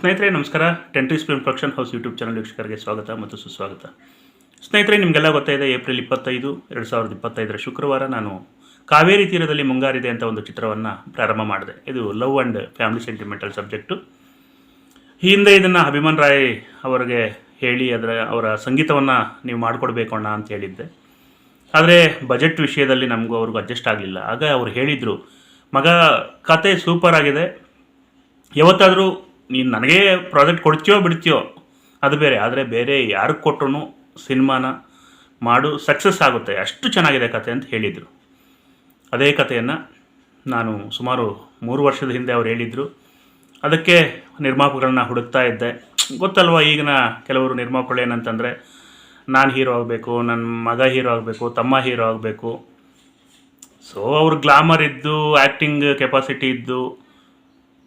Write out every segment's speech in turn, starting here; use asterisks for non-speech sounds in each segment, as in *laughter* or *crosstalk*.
ಸ್ನೇಹಿತರೆ, ನಮಸ್ಕಾರ. Tent supreme production house YouTube channel ವೀಕ್ಷಕರಿಗೆ ಸ್ವಾಗತ ಮತ್ತು ಸುಸ್ವಾಗತ. ಸ್ನೇಹಿತರೆ, ನಿಮಗೆಲ್ಲ ಗೊತ್ತಾಯಿದೆ, ಏಪ್ರಿಲ್ ಇಪ್ಪತ್ತೈದು, ಎರಡು ಸಾವಿರದ ಇಪ್ಪತ್ತೈದರ ಶುಕ್ರವಾರ ನಾನು ಕಾವೇರಿ ತೀರದಲ್ಲಿ ಮುಂಗಾರಿದೆ ಅಂತ ಒಂದು ಚಿತ್ರವನ್ನು ಪ್ರಾರಂಭ ಮಾಡಿದೆ. ಇದು love and family sentimental subject. ಹಿಂದೆ ಇದನ್ನು ಅಭಿಮನ್ ರಾಯ್ ಅವರಿಗೆ ಹೇಳಿ ಅದರ, ಅವರ ಸಂಗೀತವನ್ನು ನೀವು ಮಾಡಿಕೊಡ್ಬೇಕು ಅಣ್ಣ ಅಂತ ಹೇಳಿದ್ದೆ. ಆದರೆ ಬಜೆಟ್ ವಿಷಯದಲ್ಲಿ ನಮಗೂ ಅವ್ರಿಗೂ ಅಡ್ಜಸ್ಟ್ ಆಗಲಿಲ್ಲ. ಆಗ ಅವ್ರು ಹೇಳಿದರು, ಮಗ, ಕತೆ ಸೂಪರ್ ಆಗಿದೆ. ಯಾವತ್ತಾದರೂ ನೀನು ನನಗೆ ಪ್ರಾಜೆಕ್ಟ್ ಕೊಡ್ತೀಯೋ ಬಿಡ್ತೀಯೋ, ಅದು ಬೇರೆ. ಆದರೆ ಬೇರೆ ಯಾರಿಗೆ ಕೊಟ್ಟರು ಸಿನಿಮಾನ ಮಾಡು, ಸಕ್ಸಸ್ ಆಗುತ್ತೆ. ಅಷ್ಟು ಚೆನ್ನಾಗಿದೆ ಕತೆ ಅಂತ ಹೇಳಿದರು. ಅದೇ ಕಥೆಯನ್ನು ನಾನು ಸುಮಾರು ಮೂರು ವರ್ಷದ ಹಿಂದೆ ಅವ್ರು ಹೇಳಿದರು. ಅದಕ್ಕೆ ನಿರ್ಮಾಪಕಗಳನ್ನ ಹುಡುಕ್ತಾ ಇದ್ದೆ. ಗೊತ್ತಲ್ವ, ಈಗಿನ ಕೆಲವರು ನಿರ್ಮಾಪಕಗಳು ಏನಂತಂದರೆ, ನಾನು ಹೀರೋ ಆಗಬೇಕು ನನ್ನ ಮಗ ಹೀರೋ ಆಗಬೇಕು, ತಮ್ಮ ಹೀರೋ ಆಗಬೇಕು. ಸೊ ಅವ್ರು ಗ್ಲಾಮರ್ ಇದ್ದು ಆ್ಯಕ್ಟಿಂಗ್ ಕೆಪಾಸಿಟಿ ಇದ್ದು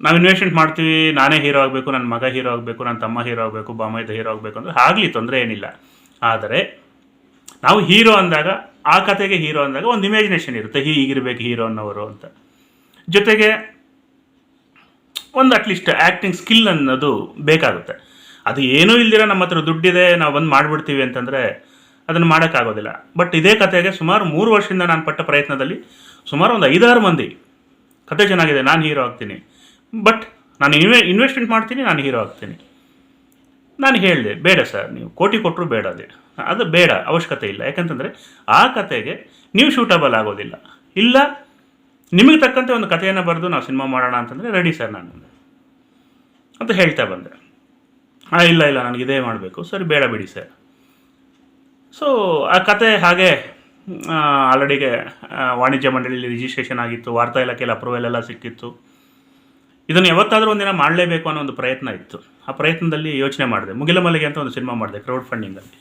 ನಾವು ಇನ್ವೆಸ್ಟ್ಮೆಂಟ್ ಮಾಡ್ತೀವಿ, ನಾನೇ ಹೀರೋ ಆಗಬೇಕು ನನ್ನ ಮಗ ಹೀರೋ ಆಗಬೇಕು ನನ್ನ ತಮ್ಮ ಹೀರೋ ಆಗಬೇಕು, ಬಾಮೈದ ಹೀರೋ ಆಗಬೇಕು ಅಂದರೆ ಆಗಲಿ ತೊಂದರೆ ಏನಿಲ್ಲ. ಆದರೆ ನಾವು ಹೀರೋ ಅಂದಾಗ, ಆ ಕತೆಗೆ ಹೀರೋ ಅಂದಾಗ ಒಂದು ಇಮ್ಯಾಜಿನೇಷನ್ ಇರುತ್ತೆ ಹೀಗಿರಬೇಕು ಹೀರೋ ಅನ್ನೋರು ಅಂತ. ಜೊತೆಗೆ ಒಂದು ಅಟ್ಲೀಸ್ಟ್ ಆ್ಯಕ್ಟಿಂಗ್ ಸ್ಕಿಲ್ ಅನ್ನೋದು ಬೇಕಾಗುತ್ತೆ. ಅದು ಏನೂ ಇಲ್ದಿರ ನಮ್ಮ ಹತ್ರ ದುಡ್ಡಿದೆ, ನಾವು ಬಂದು ಮಾಡಿಬಿಡ್ತೀವಿ ಅಂತಂದರೆ ಅದನ್ನು ಮಾಡೋಕ್ಕಾಗೋದಿಲ್ಲ. ಬಟ್ ಇದೇ ಕತೆಗೆ ಸುಮಾರು ಮೂರು ವರ್ಷದಿಂದ ನಾನು ಪಟ್ಟ ಪ್ರಯತ್ನದಲ್ಲಿ ಸುಮಾರು ಒಂದು ಐದಾರು ಮಂದಿ, ಕತೆ ಚೆನ್ನಾಗಿದೆ, ನಾನು ಹೀರೋ ಆಗ್ತೀನಿ ಬಟ್ ನಾನು ಇನ್ವೆ ಇನ್ವೆಸ್ಟ್ಮೆಂಟ್ ಮಾಡ್ತೀನಿ, ನಾನು ಹೀರೋ ಆಗ್ತೀನಿ. ನಾನು ಹೇಳಿದೆ, ಬೇಡ ಸರ್ ನೀವು ಕೋಟಿ ಕೊಟ್ಟರು ಬೇಡ ಅದೇ. ಅದು ಬೇಡ, ಅವಶ್ಯಕತೆ ಇಲ್ಲ. ಯಾಕಂತಂದರೆ ಆ ಕತೆಗೆ ನೀವು ಶೂಟಬಲ್ ಆಗೋದಿಲ್ಲ. ಇಲ್ಲ, ನಿಮಗೆ ತಕ್ಕಂತೆ ಒಂದು ಕಥೆಯನ್ನು ಬರೆದು ನಾವು ಸಿನಿಮಾ ಮಾಡೋಣ ಅಂತಂದರೆ ರೆಡಿ ಸರ್ ನಾನು ಅಂತ ಹೇಳ್ತಾ ಬಂದೆ. ಹಾಂ ಇಲ್ಲ ಇಲ್ಲ, ನನಗೆ ಇದೇ ಮಾಡಬೇಕು. ಸರಿ, ಬೇಡ ಬಿಡಿ ಸರ್ ಸೊ ಆ ಕತೆ ಹಾಗೆ ಆಲ್ರೆಡಿಗೆ ವಾಣಿಜ್ಯ ಮಂಡಳಿಯಲ್ಲಿ ರಿಜಿಸ್ಟ್ರೇಷನ್ ಆಗಿತ್ತು, ವಾರ್ತಾ ಇಲಾಖೆಯಲ್ಲಿ ಅಪ್ರೂವಲ್ ಎಲ್ಲ ಸಿಕ್ಕಿತ್ತು. ಇದನ್ನು ಯಾವತ್ತಾದರೂ ಒಂದಿನ ಮಾಡಲೇಬೇಕು ಅನ್ನೋ ಒಂದು ಪ್ರಯತ್ನ ಇತ್ತು. ಆ ಪ್ರಯತ್ನದಲ್ಲಿ ಯೋಚನೆ ಮಾಡಿದೆ. ಮುಗಿಲ ಮಲ್ಲಿಗೆ ಅಂತ ಒಂದು ಸಿನಿಮಾ ಮಾಡಿದೆ ಕ್ರೌಡ್ ಫಂಡಿಂಗಲ್ಲಿ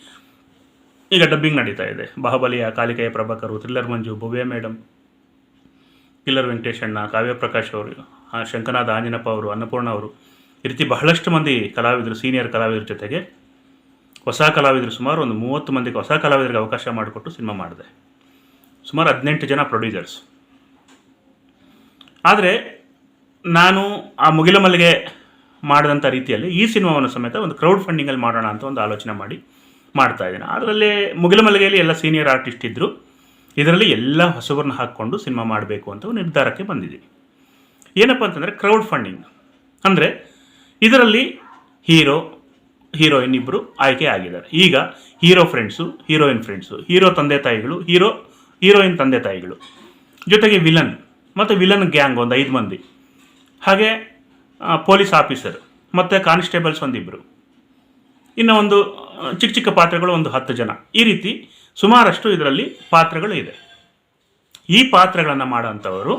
ಈಗ ಡಬ್ಬಿಂಗ್ ನಡೀತಾ ಇದೆ. ಬಾಹುಬಲಿಯ ಕಾಲಿಕೆಯ Prabhakar thriller Manju Bhavya madam killer ವೆಂಕಟೇಶಣ್ಣ Kavya Prakash ಅವರು ಆ, ಶಂಕನಾಥ ಆಂಜನಪ್ಪ ಅವರು ಅನ್ನಪೂರ್ಣ ಅವರು ಈ ರೀತಿ ಬಹಳಷ್ಟು ಮಂದಿ ಕಲಾವಿದರು ಸೀನಿಯರ್ ಕಲಾವಿದರ ಜೊತೆಗೆ ಹೊಸ ಕಲಾವಿದರು ಸುಮಾರು ಒಂದು ಮೂವತ್ತು ಮಂದಿಗೆ ಹೊಸ ಕಲಾವಿದರಿಗೆ ಅವಕಾಶ ಮಾಡಿಕೊಟ್ಟು ಸಿನಿಮಾ ಮಾಡಿದೆ. ಸುಮಾರು ಹದಿನೆಂಟು ಜನ ಪ್ರೊಡ್ಯೂಸರ್ಸ್ ಆದರೆ ನಾನು ಆ ಮುಗಿಲ ಮಲ್ಲಿಗೆ ಮಾಡಿದಂಥ ರೀತಿಯಲ್ಲಿ ಈ ಸಿನಿಮಾವನ್ನು ಸಮೇತ ಒಂದು ಕ್ರೌಡ್ ಫಂಡಿಂಗಲ್ಲಿ ಮಾಡೋಣ ಅಂತ ಒಂದು ಆಲೋಚನೆ ಮಾಡಿ ಮಾಡ್ತಾ ಇದ್ದೇನೆ. ಅದರಲ್ಲಿ ಮುಗಿಲ ಮಲ್ಲಿಗೆಯಲ್ಲಿ ಎಲ್ಲ ಸೀನಿಯರ್ ಆರ್ಟಿಸ್ಟ್ ಇದ್ದರು ಇದರಲ್ಲಿ ಎಲ್ಲ ಹೊಸಬರನ್ನ ಹಾಕ್ಕೊಂಡು ಸಿನಿಮಾ ಮಾಡಬೇಕು ಅಂತ ನಿರ್ಧಾರಕ್ಕೆ ಬಂದಿದೆ ಏನಪ್ಪ ಅಂತಂದರೆ ಕ್ರೌಡ್ ಫಂಡಿಂಗ್ ಅಂದರೆ ಇದರಲ್ಲಿ ಹೀರೋ ಹೀರೋಯಿನ್ ಇಬ್ಬರು ಆಯ್ಕೆ ಆಗಿದ್ದಾರೆ. ಈಗ hero friends heroine friends hero ತಂದೆ ತಾಯಿಗಳು ಹೀರೋ ಹೀರೋಯಿನ್ ತಂದೆ ತಾಯಿಗಳು. ಜೊತೆಗೆ ವಿಲನ್ ಮತ್ತು ವಿಲನ್ ಗ್ಯಾಂಗ್ ಒಂದು ಐದು ಮಂದಿ. ಹಾಗೆ ಪೊಲೀಸ್ ಆಫೀಸರ್ ಮತ್ತು ಕಾನ್ಸ್ಟೇಬಲ್ಸ್ ಒಂದಿಬ್ಬರು ಇನ್ನು ಒಂದು ಚಿಕ್ಕ ಚಿಕ್ಕ ಪಾತ್ರಗಳು ಒಂದು ಹತ್ತು ಜನ. ಈ ರೀತಿ ಸುಮಾರಷ್ಟು ಇದರಲ್ಲಿ ಪಾತ್ರಗಳು ಇದೆ. ಈ ಪಾತ್ರಗಳನ್ನು ಮಾಡೋಂಥವರು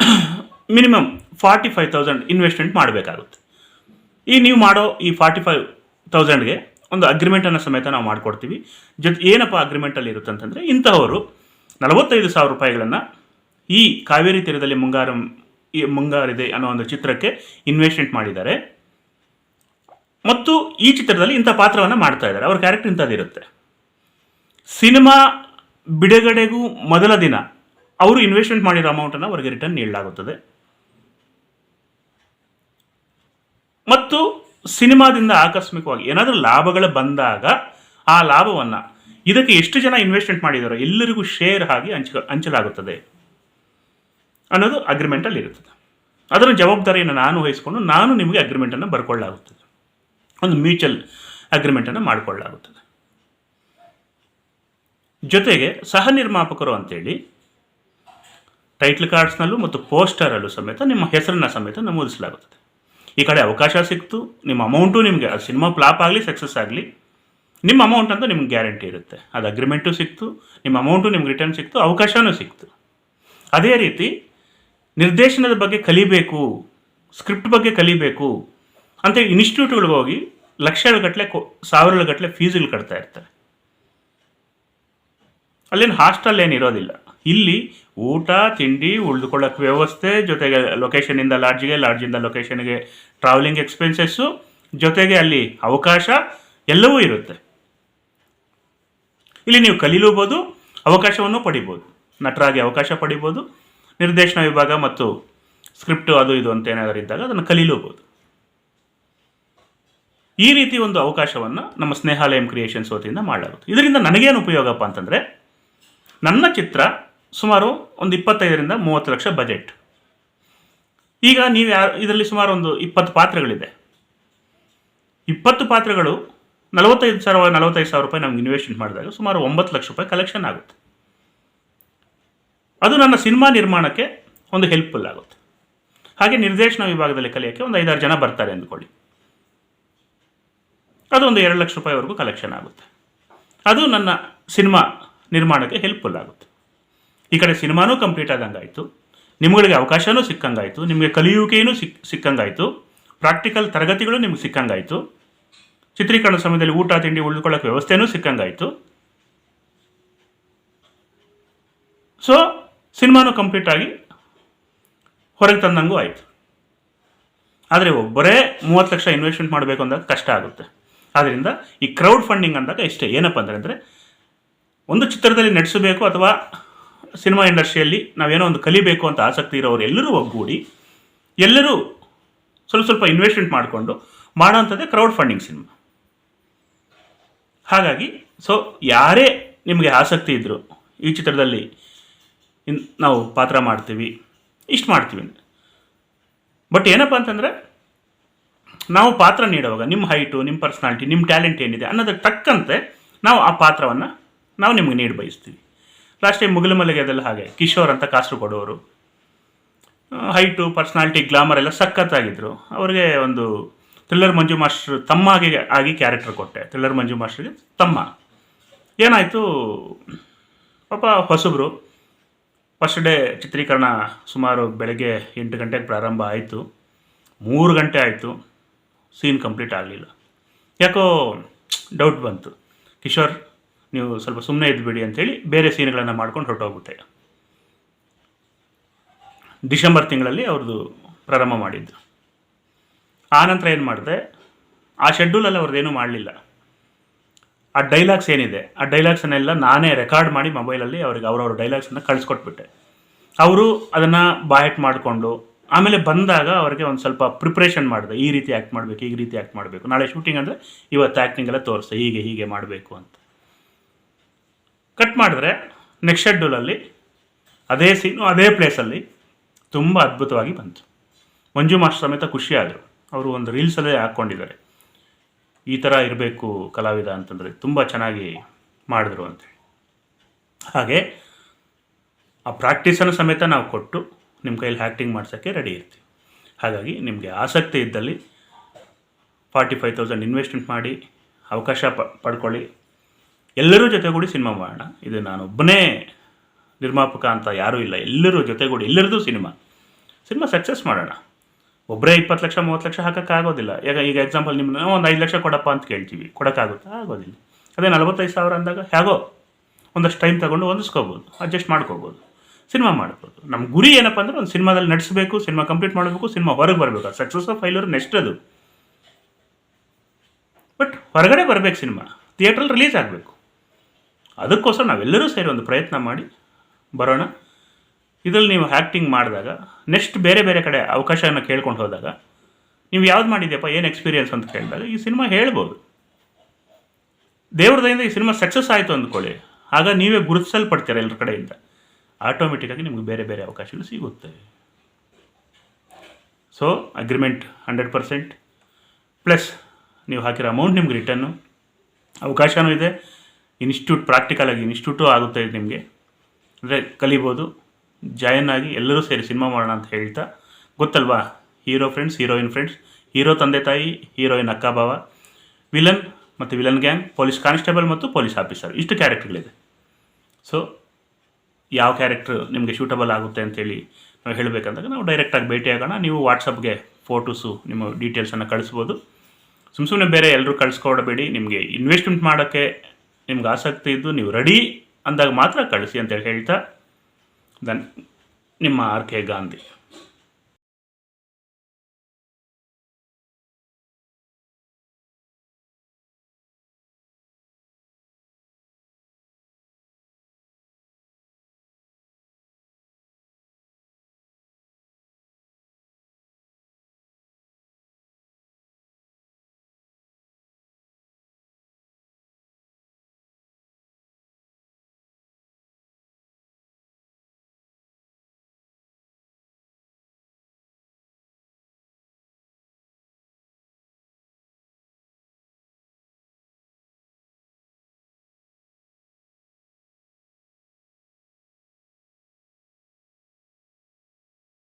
*coughs* minimum forty five thousand investment ಮಾಡಬೇಕಾಗುತ್ತೆ. ಈ ನೀವು ಮಾಡೋ ಈ ಫಾರ್ಟಿ ಫೈವ್ ತೌಸಂಡ್ಗೆ ಒಂದು ಅಗ್ರಿಮೆಂಟನ್ನು ಸಮೇತ ನಾವು ಮಾಡಿಕೊಡ್ತೀವಿ. ಜೊತೆ ಏನಪ್ಪ ಅಗ್ರಿಮೆಂಟಲ್ಲಿ ಇರುತ್ತೆ ಇಂಥವರು ನಲವತ್ತೈದು ಸಾವಿರ ರೂಪಾಯಿಗಳನ್ನು ಈ ಕಾವೇರಿ ತೀರದಲ್ಲಿ ಮುಂಗಾರು ಮುಂಗಾರಿದೆ ಅನ್ನೋ ಒಂದು ಚಿತ್ರಕ್ಕೆ ಇನ್ವೆಸ್ಟ್ಮೆಂಟ್ ಮಾಡಿದ್ದಾರೆ. ಮತ್ತು ಈ ಚಿತ್ರದಲ್ಲಿ ಇಂಥ ಪಾತ್ರವನ್ನು ಮಾಡ್ತಾ ಇದ್ದಾರೆ. ಅವ್ರ ಕ್ಯಾರೆಕ್ಟರ್ ಇಂಥದ್ದಿರುತ್ತೆ ಸಿನಿಮಾ ಬಿಡುಗಡೆಗೂ ಮೊದಲ ದಿನ ಅವರು ಇನ್ವೆಸ್ಟ್ಮೆಂಟ್ ಮಾಡಿರೋ ಅಮೌಂಟನ್ನು ಅವರಿಗೆ ರಿಟರ್ನ್ ನೀಡಲಾಗುತ್ತದೆ. ಮತ್ತು ಸಿನಿಮಾದಿಂದ ಆಕಸ್ಮಿಕವಾಗಿ ಏನಾದರೂ ಲಾಭಗಳು ಬಂದಾಗ ಆ ಲಾಭವನ್ನು ಇದಕ್ಕೆ ಎಷ್ಟು ಜನ ಇನ್ವೆಸ್ಟ್ಮೆಂಟ್ ಮಾಡಿದಾರೋ ಎಲ್ಲರಿಗೂ ಶೇರ್ ಆಗಿ ಹಂಚ, ಹಂಚಲಾಗುತ್ತದೆ. ಅನ್ನೋದು ಅಗ್ರಿಮೆಂಟಲ್ಲಿ ಇರುತ್ತದೆ. ಅದರ ಜವಾಬ್ದಾರಿಯನ್ನು ನಾನು ವಹಿಸಿಕೊಂಡು ನಾನು ನಿಮಗೆ ಅಗ್ರಿಮೆಂಟನ್ನು ಬರ್ಕೊಳ್ಳಾಗುತ್ತದೆ ಒಂದು ಮ್ಯೂಚುವಲ್ ಅಗ್ರಿಮೆಂಟನ್ನು ಮಾಡಿಕೊಳ್ಳಲಾಗುತ್ತದೆ. ಜೊತೆಗೆ ಸಹ ನಿರ್ಮಾಪಕರು ಅಂತೇಳಿ ಟೈಟ್ಲ್ ಕಾರ್ಡ್ಸ್ನಲ್ಲೂ ಮತ್ತು ಪೋಸ್ಟರಲ್ಲೂ ಸಮೇತ ನಿಮ್ಮ ಹೆಸರನ್ನು ಸಮೇತ ನಮೂದಿಸಲಾಗುತ್ತದೆ. ಈ ಕಡೆ ಅವಕಾಶ ಸಿಕ್ತು, ನಿಮ್ಮ ಅಮೌಂಟು ನಿಮಗೆ, ಅದು ಸಿನಿಮಾ ಫ್ಲಾಪ್ ಆಗಲಿ ಸಕ್ಸಸ್ ಆಗಲಿ, ನಿಮ್ಮ ಅಮೌಂಟ್ ಅಂತ ನಿಮ್ಗೆ ಗ್ಯಾರಂಟಿ ಇರುತ್ತೆ. ಅದು ಅಗ್ರಿಮೆಂಟು ಸಿಕ್ತು, ನಿಮ್ಮ ಅಮೌಂಟು ನಿಮ್ಗೆ ರಿಟರ್ನ್ ಸಿಕ್ತು ಅವಕಾಶವೂ ಸಿಕ್ತು. ಅದೇ ರೀತಿ ನಿರ್ದೇಶನದ ಬಗ್ಗೆ ಕಲಿಬೇಕು ಸ್ಕ್ರಿಪ್ಟ್ ಬಗ್ಗೆ ಕಲಿಬೇಕು ಅಂತ ಇನ್ಸ್ಟಿಟ್ಯೂಟ್ಗಳಿಗೆ ಹೋಗಿ ಲಕ್ಷಗಳ ಗಟ್ಟಲೆ ಕೊ, ಸಾವಿರಗಳ ಗಟ್ಟಲೆ ಫೀಸ್ಗಳು ಕಟ್ತಾ ಇರ್ತಾರೆ. ಅಲ್ಲೇನು ಹಾಸ್ಟೆಲ್ ಏನು ಇರೋದಿಲ್ಲ. ಇಲ್ಲಿ ಊಟ, ತಿಂಡಿ ಉಳಿದುಕೊಳ್ಳೋಕೆ ವ್ಯವಸ್ಥೆ, ಜೊತೆಗೆ ಲೊಕೇಶನಿಂದ ಲಾಡ್ಜ್ಗೆ ಲಾಡ್ಜಿಂದ ಲೊಕೇಶನ್ಗೆ ಟ್ರಾವೆಲಿಂಗ್ ಎಕ್ಸ್ಪೆನ್ಸಸ್ಸು ಜೊತೆಗೆ ಅಲ್ಲಿ ಅವಕಾಶ ಎಲ್ಲವೂ ಇರುತ್ತೆ. ಇಲ್ಲಿ ನೀವು ಕಲೀಲೂಬೋದು, ಅವಕಾಶವನ್ನು ಪಡಿಬೋದು. ನಟರಾಗಿ ಅವಕಾಶ ಪಡಿಬೋದು. ನಿರ್ದೇಶನ ವಿಭಾಗ ಮತ್ತು ಸ್ಕ್ರಿಪ್ಟು ಅದು ಇದು ಅಂತ ಏನಾದರೂ ಇದ್ದಾಗ ಅದನ್ನು ಕಲೀಲೂಬೋದು ಈ ರೀತಿ ಒಂದು ಅವಕಾಶವನ್ನು ನಮ್ಮ ಸ್ನೇಹಾಲಯಂ ಕ್ರಿಯೇಷನ್ಸ್ ವತಿಯಿಂದ ಮಾಡಲಾಗುತ್ತೆ. ಇದರಿಂದ ನನಗೇನು ಉಪಯೋಗಪ್ಪ ಅಂತಂದರೆ, ನನ್ನ ಚಿತ್ರ ಸುಮಾರು ಒಂದು ಇಪ್ಪತ್ತೈದರಿಂದ ಮೂವತ್ತು ಲಕ್ಷ ಬಜೆಟ್. ಈಗ ನೀವು ಯಾರು, ಇದರಲ್ಲಿ ಸುಮಾರು ಒಂದು ಇಪ್ಪತ್ತು ಪಾತ್ರಗಳಿದೆ. ಇಪ್ಪತ್ತು ಪಾತ್ರಗಳು ನಲವತ್ತೈದು ಸಾವಿರ ನಲವತ್ತೈದು ಸಾವಿರ ರೂಪಾಯಿ ನಮ್ಗೆ ಇನ್ವೆಸ್ಟ್ಮೆಂಟ್ ಮಾಡಿದಾಗ ಸುಮಾರು ಒಂಬತ್ತು ಲಕ್ಷ ರೂಪಾಯಿ ಕಲೆಕ್ಷನ್ ಆಗುತ್ತೆ. ಅದು ನನ್ನ ಸಿನಿಮಾ ನಿರ್ಮಾಣಕ್ಕೆ ಒಂದು ಹೆಲ್ಪ್ಫುಲ್ ಆಗುತ್ತೆ. ಹಾಗೆ ನಿರ್ದೇಶನ ವಿಭಾಗದಲ್ಲಿ ಕಲಿಯೋಕ್ಕೆ ಒಂದು ಐದಾರು ಜನ ಬರ್ತಾರೆ ಅಂದ್ಕೊಳ್ಳಿ. ಅದು ಒಂದು ಎರಡು ಲಕ್ಷ ರೂಪಾಯಿವರೆಗೂ ಕಲೆಕ್ಷನ್ ಆಗುತ್ತೆ. ಅದು ನನ್ನ ಸಿನಿಮಾ ನಿರ್ಮಾಣಕ್ಕೆ ಹೆಲ್ಪ್ಫುಲ್ ಆಗುತ್ತೆ. ಈ ಕಡೆ ಸಿನಿಮಾನೂ ಕಂಪ್ಲೀಟ್ ಆದಂಗಾಯಿತು. ನಿಮ್ಗಳಿಗೆ ಅವಕಾಶವೂ ಸಿಕ್ಕಂಗಾಯಿತು. ನಿಮಗೆ ಕಲಿಯುವಿಕೆಯೂ ಸಿಕ್, ಸಿಕ್ಕಂಗಾಯಿತು. ಪ್ರಾಕ್ಟಿಕಲ್ ತರಗತಿಗಳು ನಿಮ್ಗೆ ಸಿಕ್ಕಂಗಾಯಿತು. ಚಿತ್ರೀಕರಣ ಸಮಯದಲ್ಲಿ ಊಟ, ತಿಂಡಿ ಉಳ್ಕೊಳ್ಳೋಕೆ ವ್ಯವಸ್ಥೆನೂ ಸಿಕ್ಕಂಗಾಯಿತು. ಸೊ ಸಿನಿಮಾನು ಕಂಪ್ಲೀಟ್ ಆಗಿ ಹೊರಗೆ ತಂದಂಗೂ ಆಯಿತು. ಆದರೆ ಒಬ್ಬರೇ ಮೂವತ್ತು ಲಕ್ಷ ಇನ್ವೆಸ್ಟ್ಮೆಂಟ್ ಮಾಡಬೇಕು ಅಂದಾಗ ಕಷ್ಟ ಆಗುತ್ತೆ. ಆದ್ದರಿಂದ ಈ ಕ್ರೌಡ್ ಫಂಡಿಂಗ್ ಅಂದಾಗ ಇಷ್ಟೇ. ಏನಪ್ಪ ಅಂದರೆ ಅಂದರೆ ಒಂದು ಚಿತ್ರದಲ್ಲಿ ನಡೆಸಬೇಕು ಅಥವಾ ಸಿನಿಮಾ ಇಂಡಸ್ಟ್ರಿಯಲ್ಲಿ ನಾವೇನೋ ಒಂದು ಕಲಿಬೇಕು ಅಂತ ಆಸಕ್ತಿ ಇರೋರು ಎಲ್ಲರೂ ಒಗ್ಗೂಡಿ ಎಲ್ಲರೂ ಸ್ವಲ್ಪ ಸ್ವಲ್ಪ ಇನ್ವೆಸ್ಟ್ಮೆಂಟ್ ಮಾಡಿಕೊಂಡು ಮಾಡೋವಂಥದ್ದೇ ಕ್ರೌಡ್ ಫಂಡಿಂಗ್ ಸಿನಿಮಾ. ಹಾಗಾಗಿ ಸೊ ಯಾರೇ ನಿಮಗೆ ಆಸಕ್ತಿ ಇದ್ದರು ಈ ಚಿತ್ರದಲ್ಲಿ ಇನ್ ನಾವು ಪಾತ್ರ ಮಾಡ್ತೀವಿ. ಇಷ್ಟು ಮಾಡ್ತೀವಿ. ಬಟ್ ಏನಪ್ಪ ಅಂತಂದರೆ, ನಾವು ಪಾತ್ರ ನೀಡುವಾಗ ನಿಮ್ಮ ಹೈಟು ನಿಮ್ಮ ಪರ್ಸ್ನಾಲಿಟಿ ನಿಮ್ಮ ಟ್ಯಾಲೆಂಟ್ ಏನಿದೆ ಅನ್ನೋದಕ್ಕೆ ತಕ್ಕಂತೆ ನಾವು ಆ ಪಾತ್ರವನ್ನು ನಾವು ನಿಮಗೆ ನೀಡಿ ಬಯಸ್ತೀವಿ. ಲಾಸ್ಟ್ ಟೈಮ್ ಮುಗಿಲು ಹಾಗೆ, ಕಿಶೋರ್ ಅಂತ ಕಾಸರಗೋಡವರು ಹೈಟು ಪರ್ಸ್ನಾಲಿಟಿ ಗ್ಲಾಮರ್ ಎಲ್ಲ ಸಖತ್ತಾಗಿದ್ದರು ಅವ್ರಿಗೆ ಒಂದು ಥ್ರಿಲ್ಲರ್ ಮಂಜು ಮಾಸ್ಟರ್ ತಮ್ಮಗೆ ಆಗಿ ಕ್ಯಾರೆಕ್ಟರ್ ಕೊಟ್ಟೆ. ಥ್ರಿಲ್ಲರ್ ಮಂಜು ಮಾಸ್ಟರ್ಗೆ ತಮ್ಮ. ಏನಾಯಿತು, ಪಾಪ ಹೊಸಬ್ರು ಫಸ್ಟ್ ಡೇ ಚಿತ್ರೀಕರಣ ಸುಮಾರು ಬೆಳಗ್ಗೆ ಎಂಟು ಗಂಟೆಗೆ ಪ್ರಾರಂಭ ಆಯಿತು. ಮೂರು ಗಂಟೆ ಆಯಿತು. ಸೀನ್ ಕಂಪ್ಲೀಟ್ ಆಗಲಿಲ್ಲ. ಯಾಕೋ ಡೌಟ್ ಬಂತು. ಕಿಶೋರ್, ನೀವು ಸ್ವಲ್ಪ ಸುಮ್ಮನೆ ಇದ್ಬಿಡಿ ಅಂಥೇಳಿ ಬೇರೆ ಸೀನ್ಗಳನ್ನು ಮಾಡ್ಕೊಂಡು ಹೊರಟೋಗ್ಬಿಟ್ಟೆ. ಡಿಸೆಂಬರ್ ತಿಂಗಳಲ್ಲಿ ಅವ್ರದ್ದು ಪ್ರಾರಂಭ ಮಾಡಿದ್ದು. ಆನಂತರ ಏನು ಮಾಡಿದೆ? ಆ ಶೆಡ್ಯೂಲಲ್ಲಿ ಅವ್ರದ್ದೇನೂ ಮಾಡಲಿಲ್ಲ. ಆ ಡೈಲಾಗ್ಸ್ ಏನಿದೆ? ಆ ಡೈಲಾಗ್ಸನ್ನೆಲ್ಲ ನಾನೇ ರೆಕಾರ್ಡ್ ಮಾಡಿ ಮೊಬೈಲಲ್ಲಿ ಅವ್ರಿಗೆ ಅವ್ರವ್ರ ಡೈಲಾಗ್ಸನ್ನು ಕಳಿಸ್ಕೊಟ್ಬಿಟ್ಟೆ. ಅವರು ಅದನ್ನು ಬಾಯಟ್ ಮಾಡಿಕೊಂಡು, ಆಮೇಲೆ ಬಂದಾಗ ಅವರಿಗೆ ಒಂದು ಸ್ವಲ್ಪ ಪ್ರಿಪ್ರೇಷನ್ ಮಾಡಿದೆ. ಈ ರೀತಿ ಆ್ಯಕ್ಟ್ ಮಾಡಬೇಕು, ಈ ರೀತಿ ಆ್ಯಕ್ಟ್ ಮಾಡಬೇಕು. ನಾಳೆ ಶೂಟಿಂಗ್ ಅಂದರೆ ಇವತ್ತು ಆ್ಯಕ್ಟಿಂಗ್ ಎಲ್ಲ ತೋರಿಸ್ದೆ, ಹೀಗೆ ಹೀಗೆ ಮಾಡಬೇಕು ಅಂತ. ಕಟ್ ಮಾಡಿದ್ರೆ ನೆಕ್ಸ್ಟ್ ಶೆಡ್ಯೂಲಲ್ಲಿ ಅದೇ ಸೀನು ಅದೇ ಪ್ಲೇಸಲ್ಲಿ ತುಂಬ ಅದ್ಭುತವಾಗಿ ಬಂತು. ಮಂಜು ಮಾಸ್ಟರ್ ಸಮೇತ ಖುಷಿಯಾದರು. ಅವರು ಒಂದು ರೀಲ್ಸಲ್ಲೇ ಹಾಕ್ಕೊಂಡಿದ್ದಾರೆ. ಈ ಥರ ಇರಬೇಕು ಕಲಾವಿದ ಅಂತಂದರೆ ತುಂಬ ಚೆನ್ನಾಗಿ ಮಾಡಿದ್ರು ಅಂತೇಳಿ ಹಾಗೆ ಆ ಪ್ರಾಕ್ಟೀಸನ್ನು ಸಮೇತ ನಾವು ಕೊಟ್ಟು ನಿಮ್ಮ ಕೈಯಲ್ಲಿ ಆ್ಯಕ್ಟಿಂಗ್ ಮಾಡ್ಸೋಕ್ಕೆ ರೆಡಿ ಇರ್ತೀವಿ. ಹಾಗಾಗಿ ನಿಮಗೆ ಆಸಕ್ತಿ ಇದ್ದಲ್ಲಿ ಫಾರ್ಟಿ ಫೈವ್ ತೌಸಂಡ್ ಇನ್ವೆಸ್ಟ್ಮೆಂಟ್ ಮಾಡಿ ಅವಕಾಶ ಪ, ಪಡ್ಕೊಳ್ಳಿ. ಎಲ್ಲರೂ ಜೊತೆಗೂಡಿ ಸಿನಿಮಾ ಮಾಡೋಣ. ಇದು ನಾನು ಒಬ್ಬನೇ ನಿರ್ಮಾಪಕ ಅಂತ ಯಾರೂ ಇಲ್ಲ. ಎಲ್ಲರೂ ಜೊತೆಗೂಡಿ, ಎಲ್ಲರದ್ದು ಸಿನಿಮಾ ಸಿನಿಮಾ ಸಕ್ಸಸ್ ಮಾಡೋಣ. ಒಬ್ಬರೇ ಇಪ್ಪತ್ತು ಲಕ್ಷ, ಮೂವತ್ತು ಲಕ್ಷ ಹಾಕೋಕ್ಕಾಗೋದಿಲ್ಲ. ಈಗ ಈಗ ಎಕ್ಸಾಂಪಲ್ ನಿಮ್ಮ ಒಂದು ಐದು ಲಕ್ಷ ಕೊಡಪ್ಪ ಅಂತ ಕೇಳ್ತೀವಿ. ಕೊಡೋಕ್ಕಾಗುತ್ತಾ? ಆಗೋದಿಲ್ಲ. ಅದೇ ನಲವತ್ತೈದು ಸಾವಿರ ಅಂದಾಗ, ಹೇಗೋ? ಒಂದಷ್ಟು ಟೈಮ್ ತಗೊಂಡು ಹೊಂದಿಸ್ಕೋಬೋದು ಅಡ್ಜಸ್ಟ್ ಮಾಡ್ಕೋಬೋದು ಸಿನಿಮಾ ಮಾಡ್ಬೋದು. ನಮ್ಮ ಗುರಿ ಏನಪ್ಪ ಅಂದ್ರೆ ಒಂದು ಸಿನಿಮಾದಲ್ಲಿ ನಡೆಸಬೇಕು ಸಿನಿಮಾ ಕಂಪ್ಲೀಟ್ ಮಾಡಬೇಕು ಸಿನಿಮಾ ಹೊರಗೆ ಬರಬೇಕು. ಸಕ್ಸಸ್ ಆಫ್ ಫೈಲರ್ ನೆಕ್ಸ್ಟ್ ಅದು. ಬಟ್ ಹೊರಗಡೆ ಬರಬೇಕು ಸಿನಿಮಾ ಥಿಯೇಟ್ರಲ್ಲಿ ರಿಲೀಸ್ ಆಗಬೇಕು. ಅದಕ್ಕೋಸ್ಕರ ನಾವೆಲ್ಲರೂ ಸೇರಿ ಒಂದು ಪ್ರಯತ್ನ ಮಾಡಿ ಬರೋಣ. ಇದರಲ್ಲಿ ನೀವು ಆ್ಯಕ್ಟಿಂಗ್ ಮಾಡಿದಾಗ ನೆಕ್ಸ್ಟ್ ಬೇರೆ ಬೇರೆ ಕಡೆ ಅವಕಾಶನ ಕೇಳ್ಕೊಂಡು ಹೋದಾಗ, ನೀವು ಯಾವ್ದು ಮಾಡಿದ್ಯಪ್ಪ, ಏನು ಎಕ್ಸ್ಪೀರಿಯನ್ಸ್ ಅಂತ ಕೇಳಿದಾಗ ಈ ಸಿನಿಮಾ ಹೇಳ್ಬೋದು. ದೇವ್ರದಿಂದ ಈ ಸಿನಿಮಾ ಸಕ್ಸಸ್ ಆಯಿತು ಅಂದ್ಕೊಳ್ಳಿ. ಆಗ ನೀವೇ ಗುರುತಿಸಲ್ಪಡ್ತೀರ ಎಲ್ಲರ ಕಡೆಯಿಂದ. ಆಟೋಮೆಟಿಕ್ಕಾಗಿ ನಿಮಗೆ ಬೇರೆ ಬೇರೆ ಅವಕಾಶಗಳು ಸಿಗುತ್ತೆ. So agreement hundred percent plus ನೀವು ಹಾಕಿರೋ ಅಮೌಂಟ್ ನಿಮ್ಗೆ ರಿಟರ್ನು ಅವಕಾಶವೂ ಇದೆ. ಇನ್ಸ್ಟಿಟ್ಯೂಟ್ ಪ್ರಾಕ್ಟಿಕಲ್ ಆಗಿ ಇನ್ಸ್ಟಿಟ್ಯೂಟು ಆಗುತ್ತೆ ನಿಮಗೆ. ಅಂದರೆ ಕಲಿಬೋದು. ಜಾಯಿನ್ ಆಗಿ ಎಲ್ಲರೂ ಸೇರಿ ಸಿನಿಮಾ ಮಾಡೋಣ ಅಂತ ಹೇಳ್ತಾ, ಗೊತ್ತಲ್ವಾ? Hero friends heroine friends hero ತಂದೆ ತಾಯಿ, ಹೀರೋಯಿನ್ ಅಕ್ಕ ಭಾವ ವಿಲನ್ ಮತ್ತು ವಿಲನ್ ಗ್ಯಾಂಗ್ ಪೊಲೀಸ್ ಕಾನ್ಸ್ಟೇಬಲ್ ಮತ್ತು ಪೊಲೀಸ್ ಆಫೀಸರ್ ಇಷ್ಟು ಕ್ಯಾರೆಕ್ಟರ್ಗಳಿದೆ ಸೊ ಯಾವ ಕ್ಯಾರೆಕ್ಟರ್ ನಿಮಗೆ ಶೂಟಬಲ್ ಆಗುತ್ತೆ ಅಂತೇಳಿ ನಾವು ಹೇಳಬೇಕಂದಾಗ ನಾವು ಡೈರೆಕ್ಟಾಗಿ ಭೇಟಿಯಾಗೋಣ ನೀವು ವಾಟ್ಸಪ್ಗೆ ಫೋಟೋಸು ನಿಮ್ಮ ಡೀಟೇಲ್ಸನ್ನು ಕಳಿಸ್ಬೋದು. ಸುಮ್ಮ ಸುಮ್ಮನೆ ಬೇರೆ ಎಲ್ಲರೂ ಕಳಿಸ್ಕೊಡಬೇಡಿ. ನಿಮಗೆ ಇನ್ವೆಸ್ಟ್ಮೆಂಟ್ ಮಾಡೋಕ್ಕೆ ನಿಮ್ಗೆ ಆಸಕ್ತಿ ಇದ್ದು ನೀವು ರೆಡಿ ಅಂದಾಗ ಮಾತ್ರ ಕಳಿಸಿ ಅಂತೇಳಿ ಹೇಳ್ತಾ. ದನ್ ನಿಮ್ಮ ಆರ್ ಕೆ ಗಾಂಧಿ